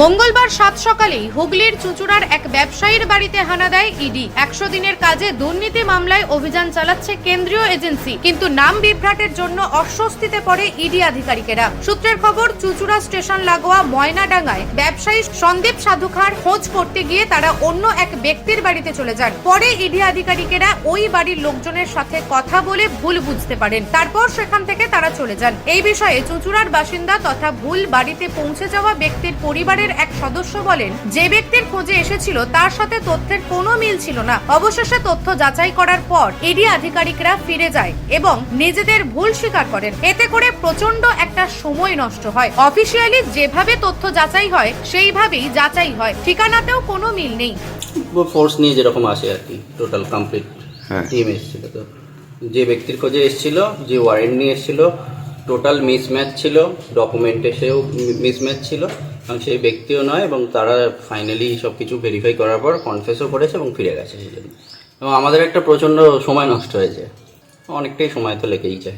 মঙ্গলবার সাত সকালেই হুগলির চুচুড়ার এক ব্যবসায়ীর বাড়িতে হানা দেয় ইডি। একশো দিনের কাজে দুর্নীতি মামলায় অভিযান চালাচ্ছে কেন্দ্রীয় এজেন্সি। কিন্তু নাম বিভ্রাটের জন্য অস্বস্তিতে পড়ে ইডি আধিকারিকেরা। সূত্রের খবর, চুচুড়া স্টেশন লাগোয়া ময়নাডাঙ্গায় ব্যবসায়ী সন্দীপ সাধুখার খোঁজ করতে গিয়ে তারা অন্য এক ব্যক্তির বাড়িতে চলে যান। পরে ইডি আধিকারিকেরা ওই বাড়ির লোকজনের সাথে কথা বলে ভুল বুঝতে পারেন। তারপর সেখান থেকে তারা চলে যান। এই বিষয়ে চুচুড়ার বাসিন্দা তথা ভুল বাড়িতে পৌঁছে যাওয়া ব্যক্তির পরিবারের এক সদস্য বলেন যে ব্যক্তির খোঁজে এসেছিল তার সাথে তথ্যের কোনো মিল ছিল না। অবশেষে তথ্য যাচাই করার পর ইডি আধিকারিকরা ফিরে যায় এবং নিজেদের ভুল স্বীকার করেন। এতে করে প্রচণ্ড একটা সময় নষ্ট হয়। অফিসিয়ালি যেভাবে তথ্য যাচাই হয় সেইভাবেই যাচাই হয়। ঠিকানাতেও কোনো মিল নেই। ফোর্স নিয়ে যেরকম আসে আর কি টোটাল কমপ্লিট হ্যাঁ। টিম এসেছিল তো। যে ব্যক্তির খোঁজে এসেছিল যে ওয়ারেন্ট নিয়ে এসেছিল টোটাল মিসম্যাচ ছিল ডকুমেন্টে সেও মিসম্যাচ ছিল। এবং সেই ব্যক্তিও নয় এবং তারা ফাইনালি সব কিছু ভেরিফাই করার পর কনফেসও করেছে এবং ফিরে গেছে সেই জন্য এবং আমাদের একটা প্রচণ্ড সময় নষ্ট হয়েছে। অনেকটাই সময় তো লেগেই যায়।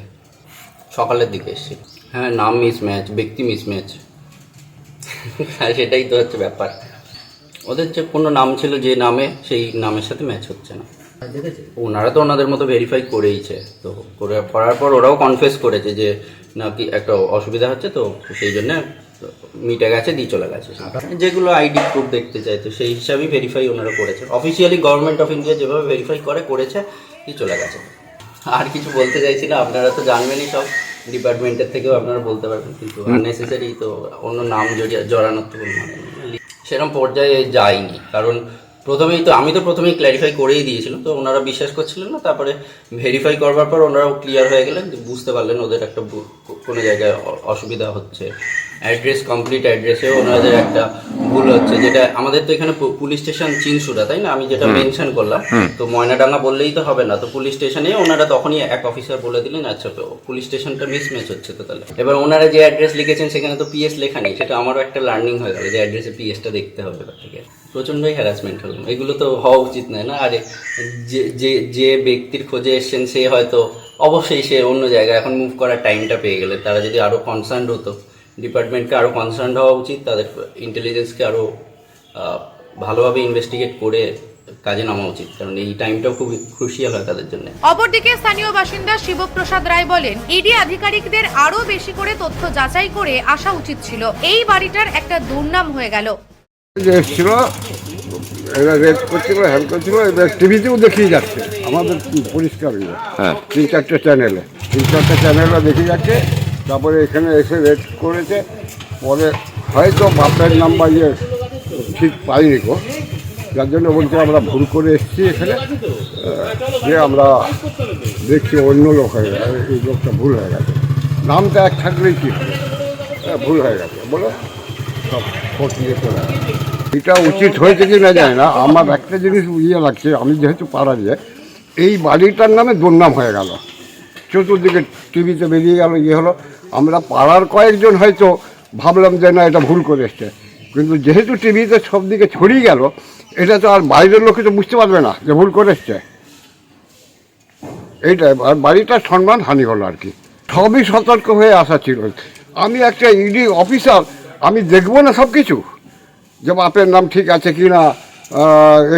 সকালের দিকে এসেছি। হ্যাঁ নাম মিসম্যাচ ব্যক্তি মিসম্যাচ হ্যাঁ সেটাই তো হচ্ছে ব্যাপার। ওদের যে কোনো নাম ছিল যে নামে, সেই নামের সাথে ম্যাচ হচ্ছে না। ওনারা তো ওনাদের মতো ভেরিফাই করেইছে। তো করে করার পর ওরাও কনফেস করেছে যে নাকি একটা অসুবিধা হচ্ছে তো সেই জন্য মিটে গেছে দিয়ে চলে গেছে। যেগুলো আইডি প্রুফ দেখতে চাই তো সেই হিসাবেই ভেরিফাই ওনারা করেছে। অফিসিয়ালি গভর্নমেন্ট অফ ইন্ডিয়া যেভাবে ভেরিফাই করে করেছে দিয়ে চলে গেছে। আর কিছু বলতে চাইছি না আপনারা তো জানবেনই সব। ডিপার্টমেন্টের থেকেও আপনারা বলতে পারবেন কিন্তু আননেসেসারি তো অন্য নাম জড়িয়ে জড়ানোর তো মানে। সেরকম পর্যায়ে যায়নি কারণ প্রথমেই তো আমি তো প্রথমেই ক্ল্যারিফাই করেই দিয়েছিলাম, তো ওনারা বিশ্বাস করছিলেন না, তারপরে ভেরিফাই করবার পর ওনারাও ক্লিয়ার হয়ে গেলেন বুঝতে পারলেন ওদের একটা কোনো জায়গায় অসুবিধা হচ্ছে। অ্যাড্রেস কমপ্লিট অ্যাড্রেসেও ওনাদের একটা ভুল হচ্ছে যেটা আমাদের তো এখানে পুলিশ স্টেশন চিনসুরা তাই না? আমি যেটা মেনশন করলাম তো ময়নাডাঙ্গা বললেই তো হবে না তো পুলিশ স্টেশনে ওনারা তখনই এক অফিসার বলে দিলেন আচ্ছা তো পুলিশ স্টেশনটা মিসম্যাচ হচ্ছে তো তাহলে। এবার ওনারা যে অ্যাড্রেস লিখেছেন সেখানে তো পিএস লেখা নেই সেটা আমারও একটা লার্নিং হয়ে গেল যে অ্যাড্রেসে পিএসটা দেখতে হবে এবার থেকে। প্রচণ্ডই হ্যারাসমেন্ট হলো এগুলো তো হওয়া উচিত নয় না? আরে যে যে যে ব্যক্তির খোঁজে এসছেন সে হয়তো অবশ্যই সে অন্য জায়গায় এখন মুভ করার টাইমটা পেয়ে গেলে তারা যদি আরও কনসার্ন হতো। ডিপার্টমেন্টকে আরও কনসার্ন হওয়া উচিত তাদের ইন্টেলিজেন্সকে আরও ভালোভাবে ইনভেস্টিগেট করে কাজে নামা উচিত। কারণ এই টাইমটাও খুব ক্রুশিয়াল হয় তাদের জন্য। অপরদিকে স্থানীয় বাসিন্দা শিবপ্রসাদ রায় বলেন ইডি আধিকারিকদের আরও বেশি করে তথ্য যাচাই করে আসা উচিত ছিল। এই বাড়িটার একটা দুর্নাম হয়ে গেল। এসছিল এরা রেড করছিল হ্যান্ড করছিল এবার টিভিতেও দেখিয়ে যাচ্ছে। আমাদের পরিষ্কার। হ্যাঁ তিন চারটে চ্যানেলে তিন চারটে চ্যানেলে দেখিয়ে যাচ্ছে। তারপরে এখানে এসে রেড করেছে। পরে হয়তো বাপের নাম্বার ইয়ে ঠিক পাইনি গো। যার জন্য বলছে আমরা ভুল করে এসেছি এখানে। যে আমরা দেখছি অন্য লোক হয়ে গেছে এই লোকটা ভুল হয়ে গেছে। নামটা এক থাকলেই কী হবে? হ্যাঁ, ভুল হয়ে গেছে। বলো সব খোঁজ নিয়ে চলে এটা উচিত হয়েছে কি না জানি না। আমার একটা জিনিস ইয়ে লাগছে আমি যেহেতু পাড়া দিয়ে এই বাড়িটার নামে দুর্নাম হয়ে গেল। চতুর্দিকে টিভিতে বেরিয়ে গেল ইয়ে হলো। আমরা পাড়ার কয়েকজন হয়তো ভাবলাম যে না, এটা ভুল করে এসছে। কিন্তু যেহেতু টিভিতে সব দিকে ছড়িয়ে গেল, এটা তো আর বাইরের লোকে তো বুঝতে পারবে না যে ভুল করে এসছে। এইটাই আর বাড়িটার সম্মান হানি হলো আর কি। সবই সতর্ক হয়ে আসা ছিল। আমি একটা ইডি অফিসার, আমি দেখব না সব কিছু। যে বাপের নাম ঠিক আছে কি না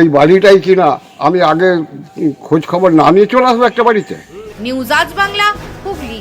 এই বাড়িটাই কি না, আমি আগে খোঁজ খবর না নিয়ে চলে আসব একটা বাড়িতে। নিউজ আজ বাংলা, হুগলি।